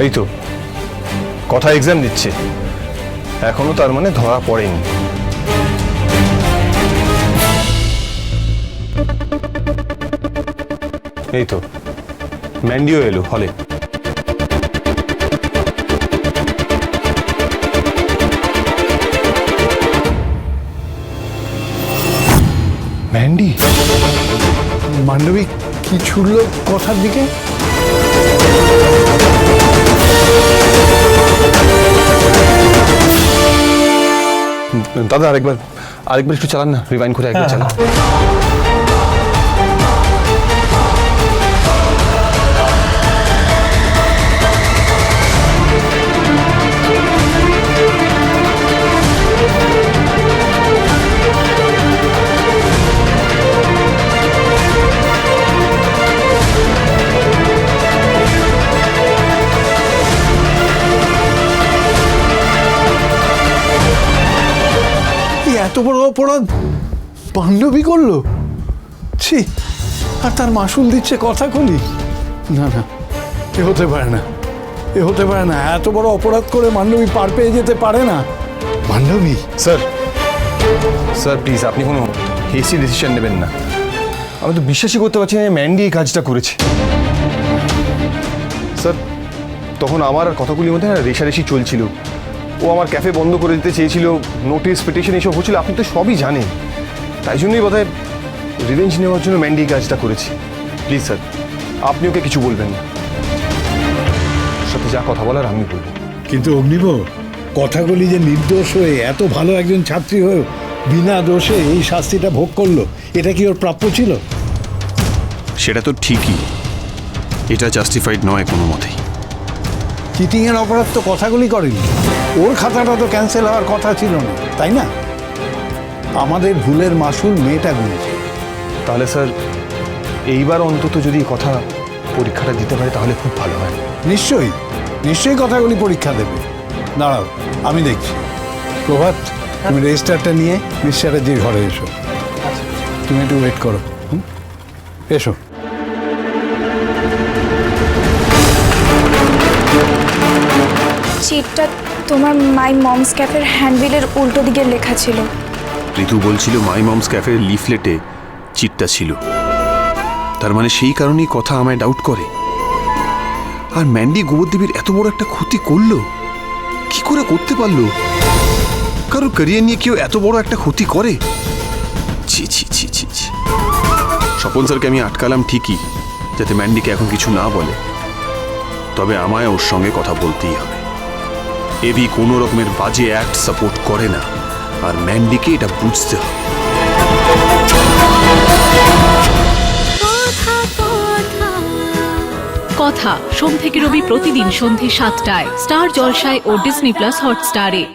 এই তো, কথা এক্সাম দিচ্ছে। এখনও তার মানে ধরা পড়েনি। এই তো ম্যান্ডিও এলো হলে ম্যান্ডি মান্ডবী কি ছুড়ল কথার দিকে? দাদা আরেকবার আরেকবার একটু চালান না রিভাইন করে একবার চালান। এত বড় অপরাধ? পাণ্ডবী করল? ছি, আর তার মাসুল দিচ্ছে কথা কলি? না না, এ হতে পারে না, এ হতে পারে না। এত বড় অপরাধ করে মান্ডবী পার পেয়ে যেতে পারে না। মান্ডবী স্যার স্যার, প্লিজ, আপনি কোনো হেসি ডিসিশন নেবেন না। আমি তো বিশ্বাসই করতে পারছি না ম্যান্ডি এই কাজটা করেছে। স্যার, তখন আমার আর কথাগুলির মধ্যে রেশারেশি চলছিল। ও আমার ক্যাফে বন্ধ করে দিতে চেয়েছিল নোটিস পিটিশন এসব হচ্ছিল আপনি তো সবই জানেন। তাই জন্যই বোধহয় রিভেঞ্জ নেওয়ার জন্য ম্যান্ডি কাজটা করেছি। প্লিজ স্যার আপনি ওকে কিছু বলবেন না। সাথে যা কথা বলার আমি বলব। কিন্তু অগ্নিব কথাগুলি যে নির্দোষ হয়ে এত ভালো একজন ছাত্রী হয়েও বিনা দোষে এই শাস্তিটা ভোগ করল এটা কি ওর প্রাপ্য ছিল? সেটা তো ঠিকই। এটা জাস্টিফাইড নয় কোনো মতেই চিটিংয়ের অপরাধ তো কথাগুলি করেনি। ওর খাতাটা তো ক্যান্সেল হওয়ার কথা ছিল না তাই না? আমাদের ভুলের মাসুল মেয়েটা গুনছে। তাহলে স্যার এইবার অন্তত যদি কথা পরীক্ষাটা দিতে পারে তাহলে খুব ভালো হয়। নিশ্চয়ই নিশ্চয়ই কথাগুলি পরীক্ষা দেবে। দাঁড়াও আমি দেখছি। প্রভাত তুমি রেজিস্টারটা নিয়ে মিস্টারের যে ঘরে এসো। তুমি একটু ওয়েট করো। হুম? এসো। চিটটা তোমার মাই মমস ক্যাফের হ্যান্ডবিলের উল্টো দিকে লেখা ছিল। ঋতু বলছিল মাই মমস ক্যাফের লিফলেটে চিটটা ছিল। তার মানে সেই কারণেই কথা আমায় ডাউট করে। আর ম্যান্ডি গোবরদেবীর এত বড় একটা ক্ষতি করল? কি করে করতে পারল? কারও ক্যারিয়ার নিয়ে কেউ এত বড় একটা ক্ষতি করে? ছি ছি ছি ছি ছি। স্বপন স্যারকে আমি আটকালাম ঠিকই, যাতে ম্যান্ডিকে এখন কিছু না বলে। তবে আমায় ওর সঙ্গে কথা বলতেই হবে। এবি কোনো রকমের বাজে অ্যাক্ট সাপোর্ট করে না। আর ম্যান্ডিকে এটা বুঝতে হবে। কথা সোম থেকে রবি প্রতিদিন সন্ধে সাতটায়। স্টার জলসায় ও ডিসনি প্লাস হটস্টারে।